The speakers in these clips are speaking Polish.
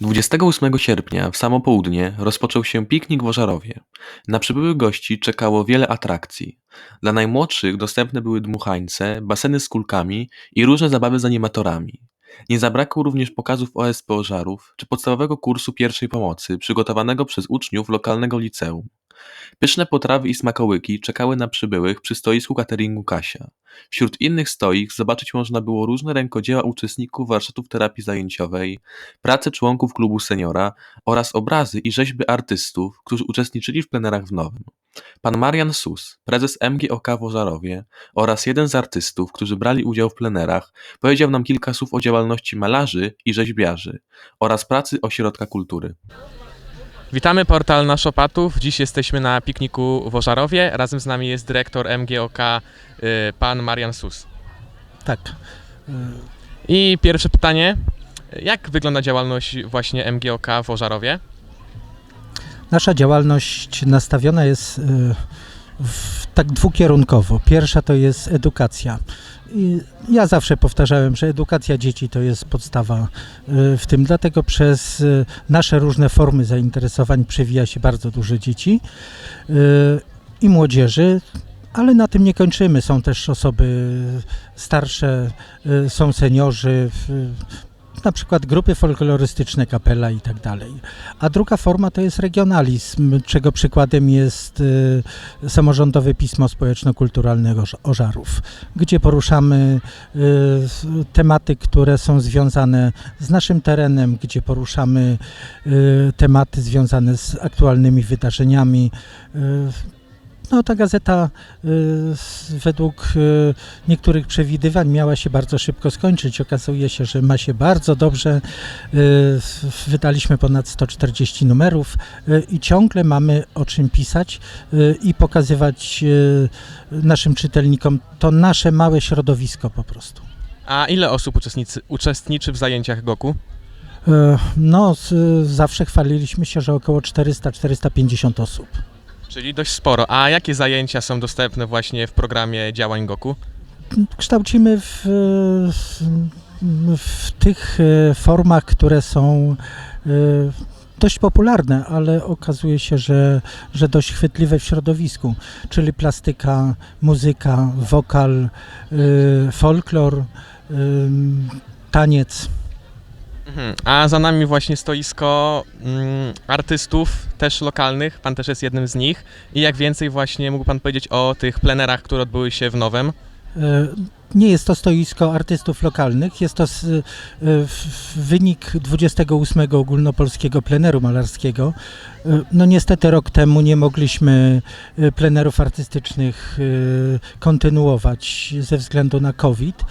28 sierpnia w samo południe rozpoczął się piknik w Ożarowie. Na przybyłych gości czekało wiele atrakcji. Dla najmłodszych dostępne były dmuchańce, baseny z kulkami i różne zabawy z animatorami. Nie zabrakło również pokazów OSP Ożarów czy podstawowego kursu pierwszej pomocy przygotowanego przez uczniów lokalnego liceum. Pyszne potrawy i smakołyki czekały na przybyłych przy stoisku cateringu Kasia. Wśród innych stoisk zobaczyć można było różne rękodzieła uczestników warsztatów terapii zajęciowej, prace członków klubu seniora oraz obrazy i rzeźby artystów, którzy uczestniczyli w plenerach w Nowym. Pan Marian Sus, prezes MGOK w Ożarowie oraz jeden z artystów, którzy brali udział w plenerach, powiedział nam kilka słów o działalności malarzy i rzeźbiarzy oraz pracy ośrodka kultury. Witamy portal Nasz Opatów. Dziś jesteśmy na pikniku w Ożarowie. Razem z nami jest dyrektor MGOK y, pan Marian Sus. Tak. I pierwsze pytanie. Jak wygląda działalność właśnie MGOK w Ożarowie? Nasza działalność nastawiona jest y, w, tak dwukierunkowo. Pierwsza to jest edukacja. I ja zawsze powtarzałem, że edukacja dzieci to jest podstawa y, w tym, dlatego przez y, nasze różne formy zainteresowań przewija się bardzo dużo dzieci y, i młodzieży. Ale na tym nie kończymy. Są też osoby starsze, są seniorzy, na przykład grupy folklorystyczne, kapela i tak dalej. A druga forma to jest regionalizm, czego przykładem jest y, samorządowe pismo społeczno-kulturalne Ożarów, gdzie poruszamy y, tematy, które są związane z naszym terenem, gdzie poruszamy y, tematy związane z aktualnymi wydarzeniami. Y, no, ta gazeta y, według y, niektórych przewidywań miała się bardzo szybko skończyć. Okazuje się, że ma się bardzo dobrze. Y, Wydaliśmy ponad 140 numerów i ciągle mamy o czym pisać i pokazywać naszym czytelnikom to nasze małe środowisko po prostu. A ile osób uczestnicy, uczestniczy w zajęciach GOKU? Y, No, zawsze chwaliliśmy się, że około 400-450 osób. Czyli dość sporo. A jakie zajęcia są dostępne właśnie w programie działań GOKU? kształcimy w, w tych e, formach, które są e, dość popularne, ale okazuje się, że, że dość chwytliwe w środowisku, czyli plastyka, muzyka, wokal, e, folklor, taniec. Mhm. A za nami właśnie stoisko mm, artystów też lokalnych. Pan też jest jednym z nich. I jak więcej właśnie mógł pan powiedzieć o tych plenerach, które odbyły się w Nowym? E, Nie jest to stoisko artystów lokalnych, jest to s- e, wynik 28 ogólnopolskiego pleneru malarskiego. E, No niestety rok temu nie mogliśmy plenerów artystycznych kontynuować ze względu na COVID.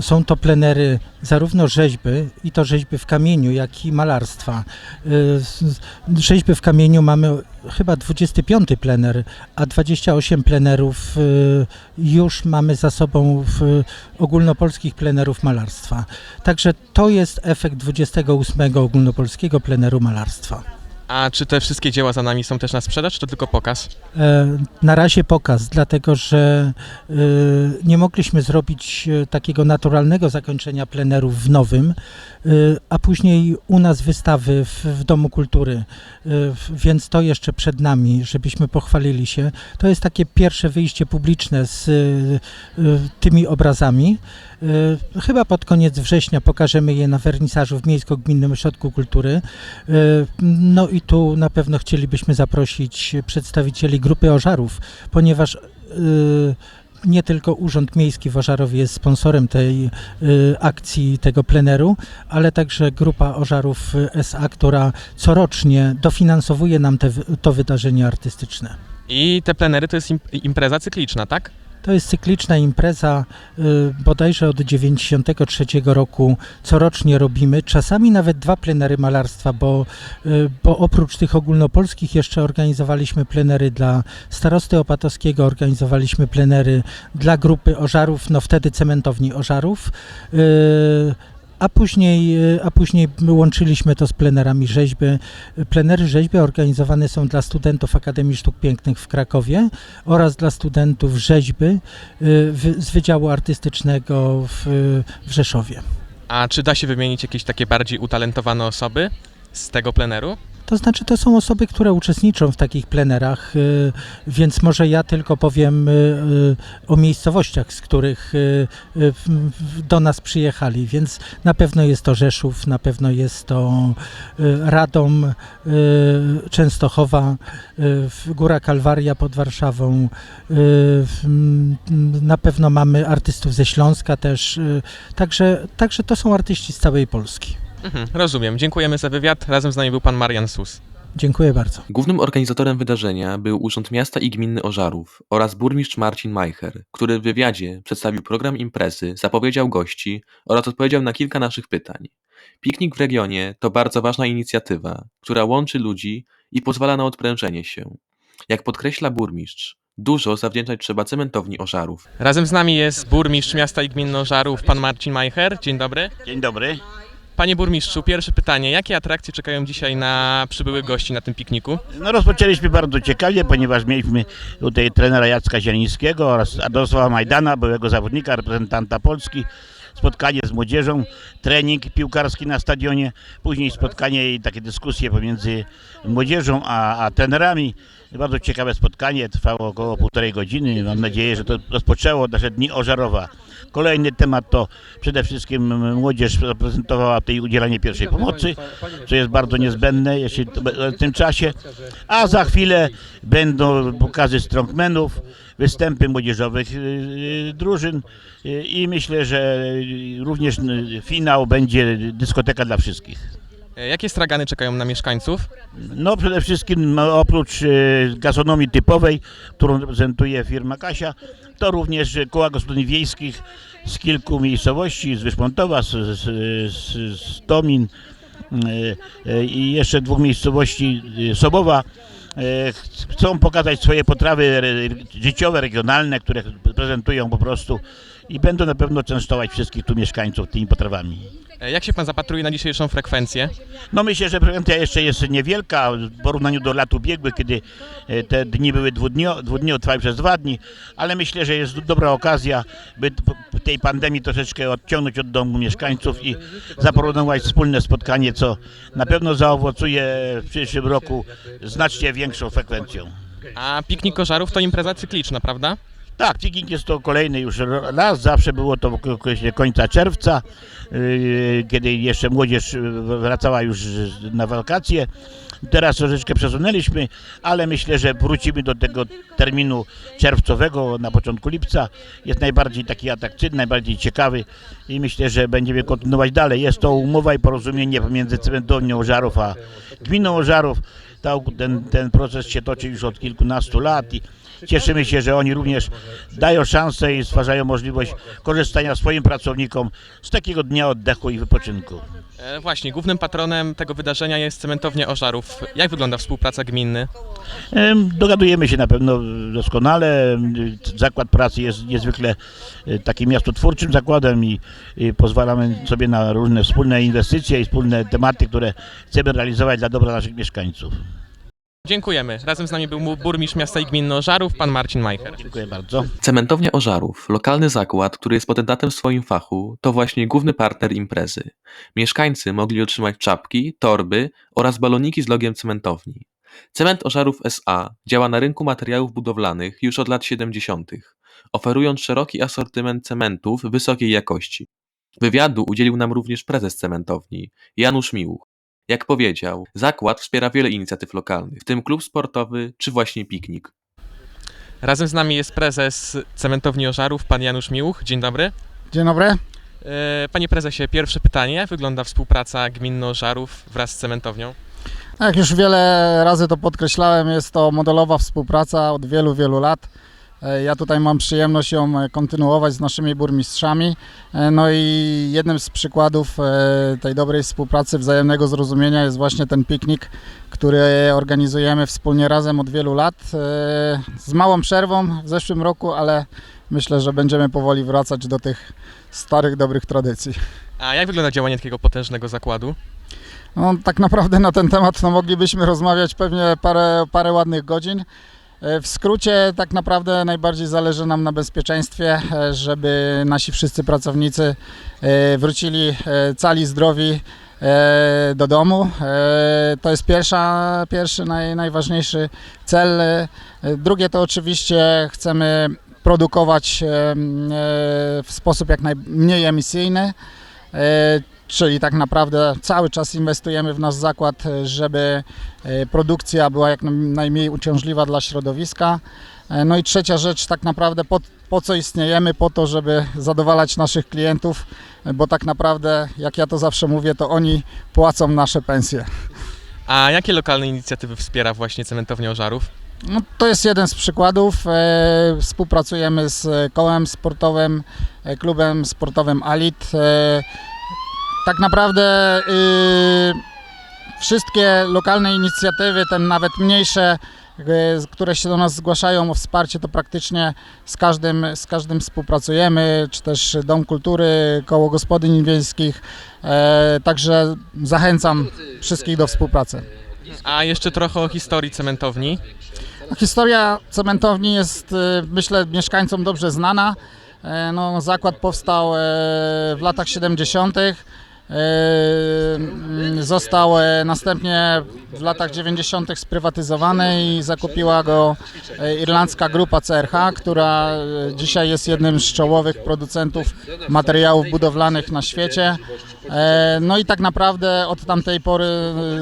Są to plenery zarówno rzeźby, i to rzeźby w kamieniu, jak i malarstwa. S- Rzeźby w kamieniu mamy chyba 25 plener, a 28 plenerów e, już mamy za sobą w ogólnopolskich plenerów malarstwa. Także to jest efekt 28 ogólnopolskiego pleneru malarstwa. A czy te wszystkie dzieła za nami są też na sprzedaż, czy to tylko pokaz? E, Na razie pokaz, dlatego że e, nie mogliśmy zrobić e, takiego naturalnego zakończenia plenerów w nowym, a później u nas wystawy w, Domu Kultury, więc to jeszcze przed nami, żebyśmy pochwalili się. To jest takie pierwsze wyjście publiczne z tymi obrazami. Chyba pod koniec września pokażemy je na wernisażu w Miejsko-Gminnym Ośrodku Kultury. No i tu na pewno chcielibyśmy zaprosić przedstawicieli grupy Ożarów, ponieważ e, nie tylko Urząd Miejski w Ożarowie jest sponsorem tej e, akcji, tego pleneru, ale także grupa Ożarów SA, która corocznie dofinansowuje nam te, to wydarzenie artystyczne. I te plenery to jest im- impreza cykliczna, tak? To jest cykliczna impreza, y, bodajże od 93 roku corocznie robimy, czasami nawet dwa plenery malarstwa, bo, y, bo oprócz tych ogólnopolskich jeszcze organizowaliśmy plenery dla starosty opatowskiego, organizowaliśmy plenery dla grupy Ożarów, no wtedy cementowni Ożarów, y, a później, y, a później łączyliśmy to z plenerami rzeźby. Plenery rzeźby organizowane są dla studentów Akademii Sztuk Pięknych w Krakowie oraz dla studentów rzeźby w- z Wydziału Artystycznego w, w Rzeszowie. A czy da się wymienić jakieś takie bardziej utalentowane osoby z tego pleneru? To znaczy, to są osoby, które uczestniczą w takich plenerach, y, więc może ja tylko powiem y, y, o miejscowościach, z których do nas przyjechali. Więc na pewno jest to Rzeszów, na pewno jest to Radom, Częstochowa, Góra Kalwaria pod Warszawą. Na pewno mamy artystów ze Śląska też. Także, także to są artyści z całej Polski. Mhm, rozumiem. Dziękujemy za wywiad. Razem z nami był pan Marian Sus. Dziękuję bardzo. Głównym organizatorem wydarzenia był Urząd Miasta i Gminy Ożarów oraz burmistrz Marcin Majcher, który w wywiadzie przedstawił program imprezy, zapowiedział gości oraz odpowiedział na kilka naszych pytań. Piknik w regionie to bardzo ważna inicjatywa, która łączy ludzi i pozwala na odprężenie się. Jak podkreśla burmistrz, dużo zawdzięczać trzeba cementowni Ożarów. Razem z nami jest burmistrz miasta i gminy Ożarów, pan Marcin Majcher. Dzień dobry. Dzień dobry. Panie burmistrzu, pierwsze pytanie. Jakie atrakcje czekają dzisiaj na przybyłych gości na tym pikniku? No rozpoczęliśmy bardzo ciekawie, ponieważ mieliśmy tutaj trenera Jacka Zielińskiego oraz Adolfa Majdana, byłego zawodnika, reprezentanta Polski. Spotkanie z młodzieżą, trening piłkarski na stadionie, później spotkanie i takie dyskusje pomiędzy młodzieżą a, a trenerami. Bardzo ciekawe spotkanie, trwało około półtorej godziny. Mam nadzieję, że to rozpoczęło nasze dni Ożarowa. Kolejny temat to przede wszystkim młodzież reprezentowała tutaj udzielanie pierwszej pomocy, co jest bardzo niezbędne jeśli w tym czasie. A za chwilę będą pokazy strongmenów, występy młodzieżowych yy, drużyn yy, i myślę, że również finał będzie dyskoteka dla wszystkich. E, Jakie stragany czekają na mieszkańców? No przede wszystkim no, oprócz e, gastronomii typowej, którą reprezentuje firma Kasia, to również koła gospodyń wiejskich z kilku miejscowości, z Wyszpontowa, z, z, z, z Tomin i jeszcze dwóch miejscowości Sobowa. E, ch- Chcą pokazać swoje potrawy życiowe, regionalne, które prezentują po prostu i będą na pewno częstować wszystkich tu mieszkańców tymi potrawami. E, Jak się pan zapatruje na dzisiejszą frekwencję? No myślę, że frekwencja jeszcze jest niewielka w porównaniu do lat ubiegłych, kiedy e, te dni były dwudnio, dwudniowe, trwały przez dwa dni, ale myślę, że jest dobra okazja, by tej pandemii troszeczkę odciągnąć od domu mieszkańców i zaproponować wspólne spotkanie, co na pewno zaowocuje w przyszłym roku znacznie większą frekwencją. A piknik Ożarów to impreza cykliczna, prawda? Tak, piknik jest to kolejny już raz, zawsze było to okresie końca czerwca, yy, kiedy jeszcze młodzież yy, wracała już na wakacje. Teraz troszeczkę przesunęliśmy, ale myślę, że wrócimy do tego terminu czerwcowego na początku lipca. Jest najbardziej taki atrakcyjny, najbardziej ciekawy i myślę, że będziemy kontynuować dalej. Jest to umowa i porozumienie pomiędzy cementownią Ożarów a gminą Ożarów. Ta- Ten, ten proces się toczy już od kilkunastu lat i cieszymy się, że oni również dają szansę i stwarzają możliwość korzystania swoim pracownikom z takiego dnia oddechu i wypoczynku. E, właśnie, głównym patronem tego wydarzenia jest cementownia Ożarów. Jak wygląda współpraca gminny? Em, Dogadujemy się na pewno doskonale. Zakład pracy jest niezwykle e, takim miastotwórczym zakładem i, i pozwalamy sobie na różne wspólne inwestycje i wspólne tematy, które chcemy realizować dla dobra naszych mieszkańców. Dziękujemy. Razem z nami był burmistrz miasta i gminy Ożarów, pan Marcin Majcher. Dziękuję bardzo. Cementownia Ożarów, lokalny zakład, który jest potentatem w swoim fachu, to właśnie główny partner imprezy. Mieszkańcy mogli otrzymać czapki, torby oraz baloniki z logiem cementowni. Cement Ożarów SA działa na rynku materiałów budowlanych już od lat 70., oferując szeroki asortyment cementów wysokiej jakości. Wywiadu udzielił nam również prezes cementowni, Janusz Miłuch. Jak powiedział, zakład wspiera wiele inicjatyw lokalnych, w tym klub sportowy czy właśnie piknik. Razem z nami jest prezes cementowni Ożarów, pan Janusz Miłuch. Dzień dobry. Dzień dobry. E, Panie prezesie, pierwsze pytanie. Jak wygląda współpraca gminy Ożarów wraz z cementownią? Jak już wiele razy to podkreślałem, jest to modelowa współpraca od wielu, wielu lat. E, Ja tutaj mam przyjemność ją e, kontynuować z naszymi burmistrzami. E, No i jednym z przykładów tej dobrej współpracy, wzajemnego zrozumienia jest właśnie ten piknik, który organizujemy wspólnie razem od wielu lat. Z małą przerwą w zeszłym roku, ale myślę, że będziemy powoli wracać do tych starych, dobrych tradycji. A jak wygląda działanie takiego potężnego zakładu? No, tak naprawdę na ten temat no, moglibyśmy rozmawiać pewnie parę, parę ładnych godzin. E, W skrócie, tak naprawdę najbardziej zależy nam na bezpieczeństwie, e, żeby nasi wszyscy pracownicy e, wrócili cali, zdrowi do domu. To jest pierwsza, pierwszy, naj, najważniejszy cel. Drugie to oczywiście chcemy produkować w sposób jak najmniej emisyjny. Czyli tak naprawdę cały czas inwestujemy w nasz zakład, e, żeby e, produkcja była jak najmniej uciążliwa dla środowiska. E, No i trzecia rzecz, tak naprawdę po, po co istniejemy? Po to, żeby zadowalać naszych klientów, bo tak naprawdę, jak ja to zawsze mówię, to oni płacą nasze pensje. A jakie lokalne inicjatywy wspiera właśnie cementownia Ożarów? No, to jest jeden z przykładów. Współpracujemy z kołem sportowym, klubem sportowym Alit. Tak naprawdę y, wszystkie lokalne inicjatywy, te nawet mniejsze, e, które się do nas zgłaszają o wsparcie, to praktycznie z każdym, z każdym współpracujemy, czy też Dom Kultury, Koło Gospodyń Wiejskich. E, także zachęcam wszystkich do współpracy. A jeszcze trochę o historii cementowni. Historia cementowni jest, e, myślę, mieszkańcom dobrze znana. E, No, zakład powstał e, w latach 70. E, mm, Został e, następnie w latach 90. sprywatyzowany i zakupiła go e, irlandzka grupa CRH, która e, dzisiaj jest jednym z czołowych producentów materiałów budowlanych na świecie. No i tak naprawdę od tamtej pory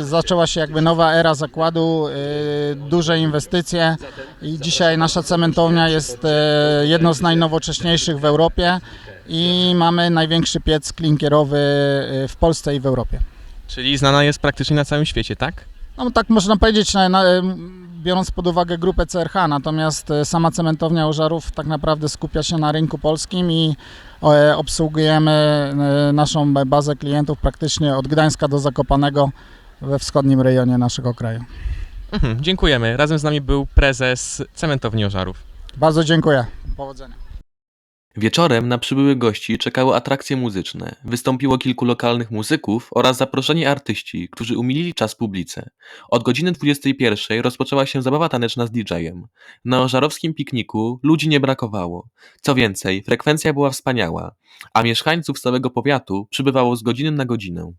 zaczęła się jakby nowa era zakładu, duże inwestycje i dzisiaj nasza cementownia jest jedną z najnowocześniejszych w Europie i mamy największy piec klinkierowy e, w Polsce i w Europie. Czyli znana jest praktycznie na całym świecie, tak? No tak można powiedzieć, na, na, biorąc pod uwagę grupę CRH, natomiast e, sama cementownia Ożarów tak naprawdę skupia się na rynku polskim i e, obsługujemy e, naszą bazę klientów praktycznie od Gdańska do Zakopanego we wschodnim rejonie naszego kraju. Mhm, dziękujemy. Razem z nami był prezes cementowni Ożarów. Bardzo dziękuję. Powodzenia. Wieczorem na przybyłych gości czekały atrakcje muzyczne. Wystąpiło kilku lokalnych muzyków oraz zaproszeni artyści, którzy umilili czas publice. Od godziny 21 rozpoczęła się zabawa taneczna z DJ-em. Na ożarowskim pikniku ludzi nie brakowało. Co więcej, frekwencja była wspaniała, a mieszkańców całego powiatu przybywało z godziny na godzinę.